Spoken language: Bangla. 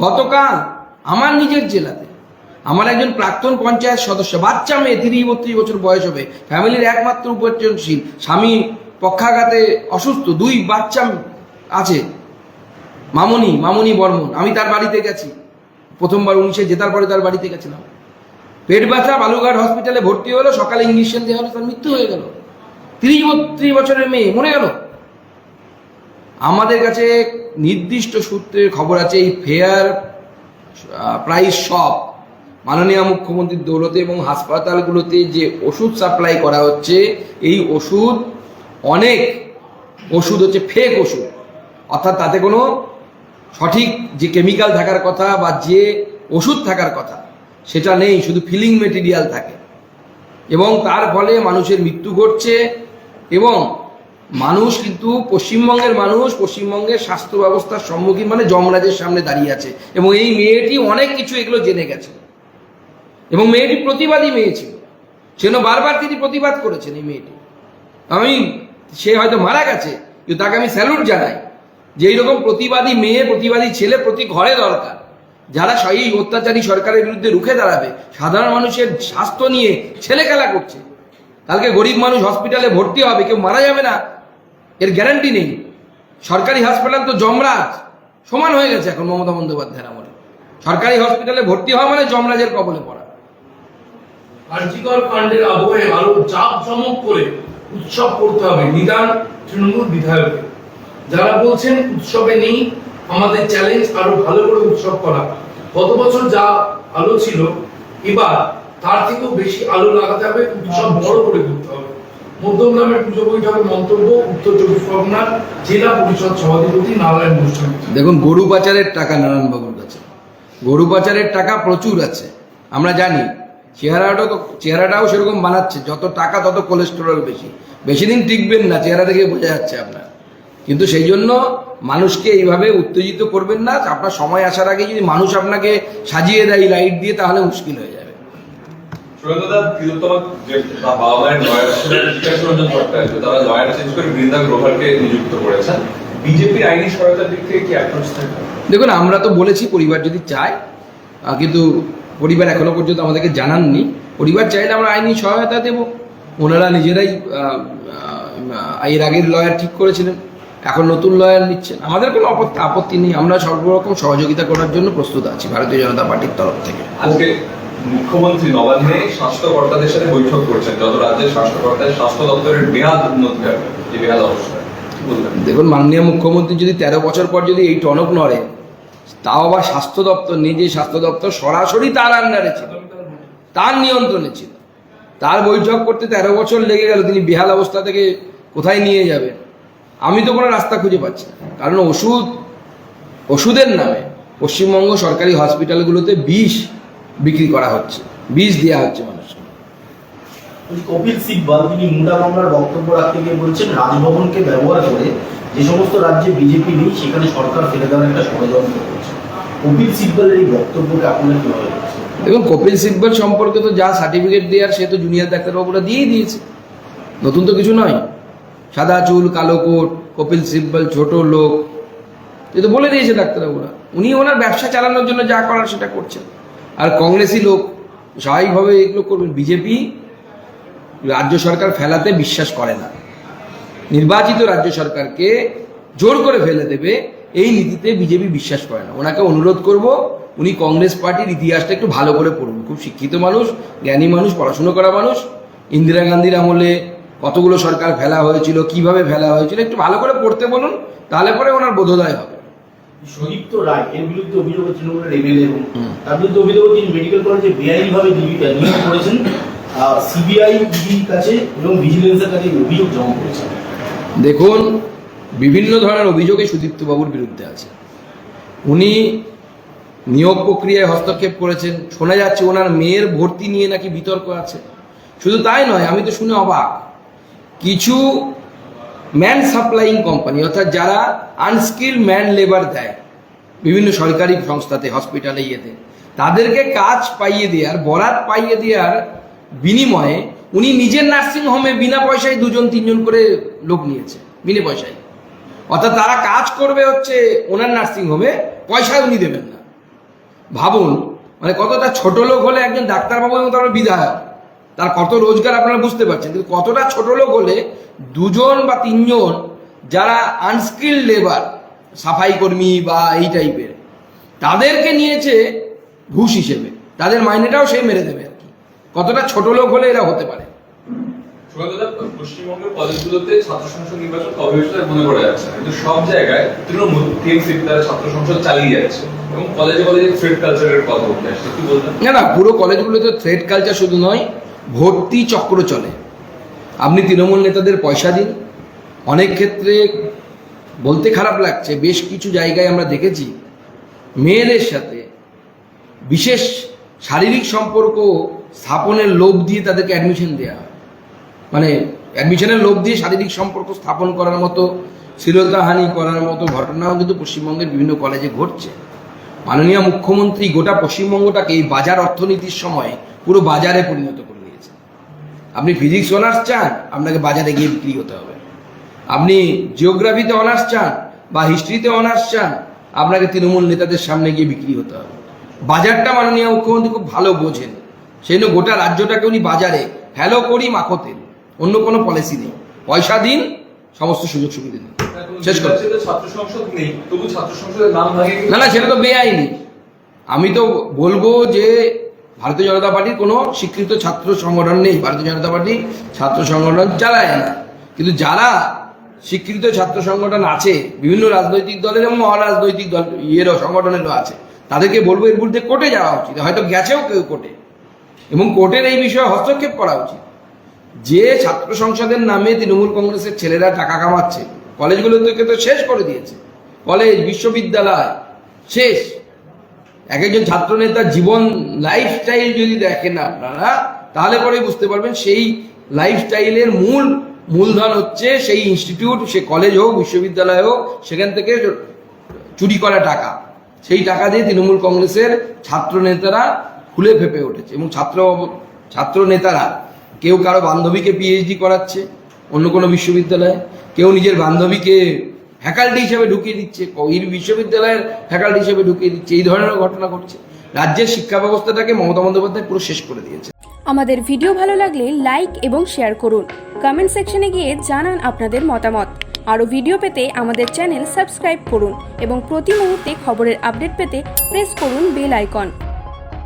গতকাল আমার নিজের জেলাতে আমার একজন প্রাক্তন পঞ্চায়েত সদস্য, বাচ্চা মেয়ে তিরিশ বত্রিশ বছর বয়স হবে, ফ্যামিলির একমাত্র উপার্জনশীল স্বামী পক্ষাঘাতে অসুস্থ, দুই বাচ্চা আছে, মামনি মামনি বর্মন, আমি তার বাড়িতে গেছি, প্রথমবার উনিশে জেতার পরে তার বাড়িতে গেছিলাম। পেট ব্যথা বালুঘাট হসপিটালে ভর্তি হলো, সকালে ইঞ্জেকশন দেওয়া হলো, তার মৃত্যু হয়ে গেল। তিরিশ বত্রিশ বছরের মেয়ে, মরে গেল। আমাদের কাছে নির্দিষ্ট সূত্রের খবর আছে, এই ফেয়ার প্রাইস শপ মাননীয় মুখ্যমন্ত্রীর দৌলতে এবং হাসপাতালগুলোতে যে ওষুধ সাপ্লাই করা হচ্ছে, এই ওষুধ অনেক ওষুধ হচ্ছে ফেক ওষুধ। অর্থাৎ তাতে কোনো সঠিক যে কেমিক্যাল থাকার কথা বা যে ওষুধ থাকার কথা, সেটা নেই, শুধু ফিলিং মেটেরিয়াল থাকে। এবং তার ফলে মানুষের মৃত্যু ঘটছে এবং মানুষ কিন্তু পশ্চিমবঙ্গের মানুষ, পশ্চিমবঙ্গের স্বাস্থ্য ব্যবস্থার সম্মুখীন মানে যমরাজের সামনে দাঁড়িয়ে আছে। এবং এই মেয়েটি অনেক কিছু এগুলো জেনে গেছে। এবং মেয়েটি প্রতিবাদী মেয়ে ছিল। সেজন্য বারবার তিনি প্রতিবাদ করেছেন এই মেয়েটি। আমি, সে হয়তো মারা গেছে, কিন্তু তাকে আমি স্যালুট জানাই যে এইরকম প্রতিবাদী মেয়ে, প্রতিবাদী ছেলে প্রতি ঘরে দরকার। যারা এই অত্যাচারী সরকারের বিরুদ্ধে রুখে দাঁড়াবে, সাধারণ মানুষের স্বাস্থ্য নিয়ে ছেলে খেলা করছে। কালকে গরিব মানুষ হসপিটালে ভর্তি হবে, কেউ মারা যাবে না। এর গ্যারান্টি নেই। সরকারি হাসপাতাল তো জমরাজ সমান হয়ে গেছে এখন মমতা বন্দ্যোপাধ্যায়ের আমলে। সরকারি হসপিটালে ভর্তি হওয়া মানে জমরাজের কবলে পড়া। কার্যকর কাণ্ডের আবহে আরও চাপ জমক করে উৎসব করতে হবে নিদান তৃণমূল বিধায়ক যারা বলছেন উৎসবে নেই, আমাদের চ্যালেঞ্জ আরও ভালো করে উৎসব করা। গত বছর যা আলো ছিল, এবার তার থেকেও বেশি আলো লাগাতে হবে, উৎসব বড় করে করতে হবে। মধ্যমগ্রামের পুজো বৈঠকে মন্তব্য উত্তর চব্বিশ পরগনার জেলা পরিষদ সভাধিপতি নারায়ণ গোস্বামী দেখুন, গরু পাচারের টাকা নারায়ণবাবুর কাছে। গরু পাচারের টাকা প্রচুর আছে। আমরা জানি, চেহারাটাও চেহারাটাও সেরকম বানাচ্ছে, যত টাকা তত কোলেস্টেরল বেশি। বেশি দিন টিকবেন না, চেহারা দেখে বোঝা যাচ্ছে আপনার। কিন্তু সেই জন্য মানুষকে এইভাবে উত্তেজিত করবেন না, আপনার সময় আসার আগে যদি মানুষ আপনাকে সাজিয়ে দেয় লাইট দিয়ে, তাহলে মুশকিল হয়ে যাবে সুরেন্দ্রদা তিলোত্তমা যে বাবা মায়ের লয়ার ছিলেন বিকাশ রঞ্জন ভট্টাচার্য তারা লয়ার চেঞ্জ করে বৃন্দা গ্রোভারকে নিযুক্ত করেছেন বিজেপির আইনি সহায়তার দিক থেকে কি অ্যাপ্রোচ থাকবে? দেখুন আমরা তো বলেছি পরিবার যদি চায় কিন্তু পরিবার এখনও পর্যন্ত আমাদেরকে জানাননি। পরিবার চাইলে আমরা আইনি সহায়তা দেব। ওনারা নিজেরাই এর আগের লয়ার ঠিক করেছিলেন। এখন নতুন লয়ার নিচ্ছেন। আমাদের কোনো আপত্তি আপত্তি নেই। আমরা সর্বরকম সহযোগিতা করার জন্য প্রস্তুত আছি ভারতীয় জনতা পার্টির তরফ থেকে। আজকে মুখ্যমন্ত্রী নবান্নে স্বাস্থ্যকর্তাদের সাথে বৈঠক করছেন, যত রাজ্যের স্বাস্থ্যকর্তাদের স্বাস্থ্য দপ্তরের বেহাল উন্নতি হবে যে বেহাল অবস্থা? দেখুন, মাননীয় মুখ্যমন্ত্রী যদি তেরো বছর পর যদি এই টনক নড়ে, তাও আবার স্বাস্থ্য দপ্তর নিজে স্বাস্থ্য দপ্তর সরাসরি তার আন্ডারে ছিল, তার নিয়ন্ত্রণে ছিল। তার বৈঠক করতে তেরো বছর লেগে গেল, তিনি বেহাল অবস্থা থেকে কোথায় নিয়ে যাবেন আমি তো কোনো রাস্তা খুঁজে পাচ্ছি না। কারণ ওষুধ, ওষুধের নামে পশ্চিমবঙ্গ সরকারি হসপিটালগুলোতে বিষ বিক্রি করা হচ্ছে বীজ দেওয়া হচ্ছে মানুষকে। কপিল সিব্বাল তিনি মুন্ডা মামলার বক্তব্য রাখতে গিয়ে বলছেন রাজভবনকে ব্যবহার করে যে সমস্ত রাজ্যে বিজেপি নেই সেখানে সরকার ফেলে দেওয়ার একটা ষড়যন্ত্র করছে। কপিল সিব্বালের এই বক্তব্যকে আপনার কীভাবে? দেখুন কপিল সিব্বল সম্পর্কে তো যা সার্টিফিকেট দেওয়ার সে তো জুনিয়র ডাক্তারবাবুরা দিয়েই দিয়েছে। নতুন তো কিছু নয়। সাদা চুল কালো কোট কপিল সিব্বল ছোট লোক এ তো বলে দিয়েছে ডাক্তারবাবুরা। উনি ওনার ব্যবসা চালানোর জন্য যা করার সেটা করছেন। আর কংগ্রেসি লোক স্বাভাবিকভাবে এগুলো করবেন বিজেপি রাজ্য সরকার ফেলাতে বিশ্বাস করে না। নির্বাচিত রাজ্য সরকারকে জোর করে ফেলে দেবে, এই নীতিতে বিজেপি বিশ্বাস করে না। ওনাকে অনুরোধ করব, উনি কংগ্রেস পার্টির ইতিহাসটা একটু ভালো করে পড়ুন। খুব শিক্ষিত মানুষ, জ্ঞানী মানুষ, পড়াশুনো করা মানুষ। ইন্দিরা গান্ধীর আমলে কতগুলো সরকার ফেলা হয়েছিল, কীভাবে ফেলা হয়েছিল, একটু ভালো করে পড়তে বলুন, তাহলে পরে ওনার বোধোদয় হবে। সদীপ্ত রায়, এর বিরুদ্ধে অভিযোগ তৃণমূলের এমএলএ এবং তার বিরুদ্ধে অভিযোগ তিনি মেডিকেল কলেজে বেআইনিভাবে নিয়োগ করেছেন। সিবিআই ইডির কাছে এবং ভিজিলেন্সের কাছে অভিযোগ জমা করেছেন। দেখুন, বিভিন্ন ধরনের অভিযোগে সুদীপ্তবাবুর বিরুদ্ধে আছে। উনি নিয়োগ প্রক্রিয়ায় হস্তক্ষেপ করেছেন, শোনা যাচ্ছে ওনার মেয়ের ভর্তি নিয়ে নাকি বিতর্ক আছে। শুধু তাই নয়, আমি তো শুনে অবাক। কিছু ম্যান সাপ্লাইং কোম্পানি, অর্থাৎ যারা আনস্কিল ম্যান লেবার দেয়, বিভিন্ন সরকারি সংস্থাতে, হসপিটালে ইয়েতে, তাদেরকে কাজ পাইয়ে দেওয়ার, বরাত পাইয়ে দেওয়ার বিনিময়ে উনি নিজের নার্সিং হোমে বিনা পয়সায় দুজন, তিনজন করে লোক নিয়েছে, বিনা পয়সায়। অর্থাৎ তারা কাজ করবে হচ্ছে ওনার নার্সিং হোমে, পয়সা উনি দেবেন না। ভাবুন মানে কতটা ছোট লোক হলে একজন ডাক্তারবাবু এবং তার বিধায়ক। তার কত রোজগার আপনারা বুঝতে পারছেন কিন্তু কতটা ছোট লোক হলে দুজন বা তিনজন যারা আনস্কিল লেবার সাফাই কর্মী বা এই টাইপের তাদেরকে নিয়েছে ঘুষ হিসেবে তাদের মাইনেটাও সে মেরে দেবে আর কি। কতটা ছোট লোক হলে এরা হতে পারে? পশ্চিমবঙ্গের কলেজগুলোতে ছাত্র সংসদ নির্বাচন কবে মনে পড়ে যাচ্ছে কিন্তু সব জায়গায় তৃণমূল টিএমসি তারা ছাত্র সংসদ চালিয়ে যাচ্ছে এবং কলেজে কলেজে থ্রেড কালচারের কথা উঠে আসছে। কি বলবেন? না না পুরো কলেজগুলোতে থ্রেড কালচার শুধু নয় ভর্তি চক্র চলে। আপনি তৃণমূল নেতাদের পয়সা দিন। অনেক ক্ষেত্রে বলতে খারাপ লাগছে, বেশ কিছু জায়গায় আমরা দেখেছি মেয়েদের সাথে বিশেষ শারীরিক সম্পর্ক স্থাপনের লোভ দিয়ে তাদেরকে অ্যাডমিশন দেওয়া মানে অ্যাডমিশনের লোভ দিয়ে শারীরিক সম্পর্ক স্থাপন করার মতো শ্লীলতাহানি করার মতো ঘটনাও কিন্তু পশ্চিমবঙ্গের বিভিন্ন কলেজে ঘটছে। মাননীয় মুখ্যমন্ত্রী গোটা পশ্চিমবঙ্গটাকে এই বাজার অর্থনীতির সময় পুরো বাজারে পরিণত করে আপনি ফিজিক্স অনার্স চান আপনাকে বাজারে গিয়ে বিক্রি হতে হবে। আপনি জিওগ্রাফিতে অনার্স চান বা হিস্ট্রিতে অনার্স চান আপনাকে তৃণমূল নেতাদের সামনে গিয়ে বিক্রি হতে হবে। বাজারটা মাননীয় মুখ্যমন্ত্রী খুব ভালো বোঝেন। সেই জন্য গোটা রাজ্যটাকে উনি বাজারে হ্যালো করি মাখো তেল অন্য কোনো পলিসি নেই। পয়সা দিন সমস্ত সুযোগ সুবিধা দিন। শেষ করছি নির্বাচিত ছাত্র সংসদ নেই তবু ছাত্র সংসদের নাম না না সেটা তো বেআইনি। আমি তো বলব যে ভারতীয় জনতা পার্টির কোনো স্বীকৃত ছাত্র সংগঠন নেই, ভারতীয় জনতা পার্টি ছাত্র সংগঠন চালায় না। কিন্তু যারা স্বীকৃত ছাত্র সংগঠন আছে, বিভিন্ন রাজনৈতিক দলের এবং অরাজনৈতিক দল ইয়েরও সংগঠনেরও আছে, তাদেরকে বলব এর বিরুদ্ধে কোর্টে যাওয়া উচিত, হয়তো গেছেও কেউ কোর্টে। এবং কোর্টের এই বিষয়ে হস্তক্ষেপ করা উচিত। যে ছাত্র সংসদের নামে তৃণমূল কংগ্রেসের ছেলেরা টাকা কামাচ্ছে কলেজগুলো তো শেষ করে দিয়েছে, কলেজ, বিশ্ববিদ্যালয়, শেষ। এক একজন ছাত্র নেতার জীবন লাইফস্টাইল যদি দেখেন আপনারা, তাহলে পরে বুঝতে পারবেন সেই লাইফস্টাইলের মূল মূলধন হচ্ছে সেই ইনস্টিটিউট সে কলেজ হোক, বিশ্ববিদ্যালয় হোক, সেখান থেকে চুরি করা টাকা। সেই টাকা দিয়ে তৃণমূল কংগ্রেসের ছাত্র নেতারা খুলে ফেপে উঠেছে এবং ছাত্র ছাত্র নেতারা কেউ কারও বান্ধবীকে পিএইচডি করাচ্ছে অন্য কোনো বিশ্ববিদ্যালয়ে, কেউ নিজের বান্ধবীকে ফ্যাকাল্টি হিসেবে ঢুকিয়ে দিচ্ছে এই বিশ্ববিদ্যালয়ের ফ্যাকাল্টি হিসেবে ঢুকিয়ে দিচ্ছে, এই ধরনের ঘটনা ঘটছে। রাজ্যের শিক্ষা ব্যবস্থাটাকে মমতা বন্দ্যোপাধ্যায় পুরো শেষ করে দিয়েছে। আমাদের ভিডিও ভালো লাগলে লাইক এবং শেয়ার করুন। কমেন্ট সেকশনে গিয়ে জানান আপনাদের মতামত। আরও ভিডিও পেতে আমাদের চ্যানেল সাবস্ক্রাইব করুন এবং প্রতি মুহূর্তে খবরের আপডেট পেতে প্রেস করুন বেল আইকন